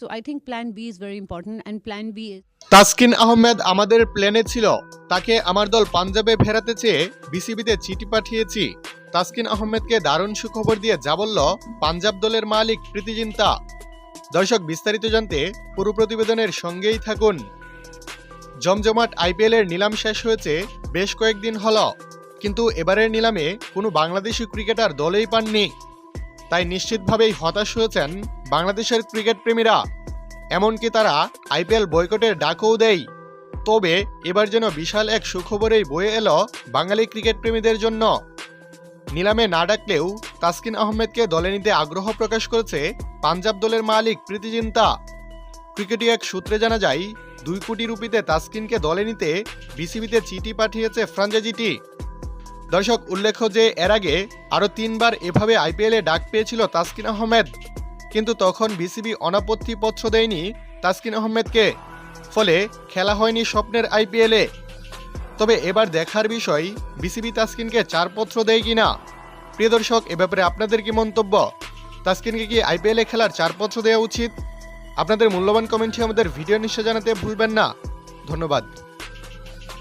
So I think plan B is very important, and plan B is Taskin Ahmed আমাদের প্ল্যানে ছিল। তাকে আমার দল পাঞ্জাবে ফেরাতে চেয়ে বিসিবিতে চিঠি পাঠিয়েছি। তাসকিন আহমেদকে দারুণ সুখবর দিয়ে যা বলল পাঞ্জাব দলের মালিক প্রীতিজিন্তা দর্শক বিস্তারিত জানতে পুরো প্রতিবেদনের সঙ্গেই থাকুন। জমজমাট আইপিএল এর নিলাম শেষ হয়েছে বেশ কয়েকদিন হল। কিন্তু এবারের নিলামে কোনো বাংলাদেশি ক্রিকেটার দলেই পাননি। তাই নিশ্চিতভাবেই হতাশ হয়েছেন বাংলাদেশের ক্রিকেট প্রেমীরা। এমনকি তারা আইপিএল বয়কটের ডাকও দেয় তবে এবার যেন বিশাল এক সুখবরেই বয়ে এলো বাঙালি ক্রিকেট প্রেমীদের জন্য। নিলামে না ডাকলেও তাসকিন আহমেদকে দলে নিতে আগ্রহ প্রকাশ করেছে পাঞ্জাব দলের মালিক প্রীতিজিন্তা ক্রিকেটে এক সূত্রে জানা যায়, দুই কোটি রুপিতে তাসকিনকে দলে নিতে বিসিবিতে চিঠি পাঠিয়েছে ফ্রাঞ্চাইজিটি দর্শক, উল্লেখ্য যে এর আগে আরও তিনবার এভাবে আইপিএলে ডাক পেয়েছিল তাসকিন আহমেদ। কিন্তু তখন বিসিবি অনাপত্তি পত্র দেয়নি তাসকিন আহমেদকে। ফলে খেলা হয়নি স্বপ্নের আইপিএলে তবে এবার দেখার বিষয়, বিসিবি তাসকিনকে চার পত্র দেয় কি না প্রিয় দর্শক, এ ব্যাপারে আপনাদের কি মন্তব্য? তাসকিনকে কি আইপিএলে খেলার চার পত্র দেওয়া উচিত? আপনাদের মূল্যবান কমেন্টটি আমাদের ভিডিও নিশ্চয় জানাতে ভুলবেন না। ধন্যবাদ।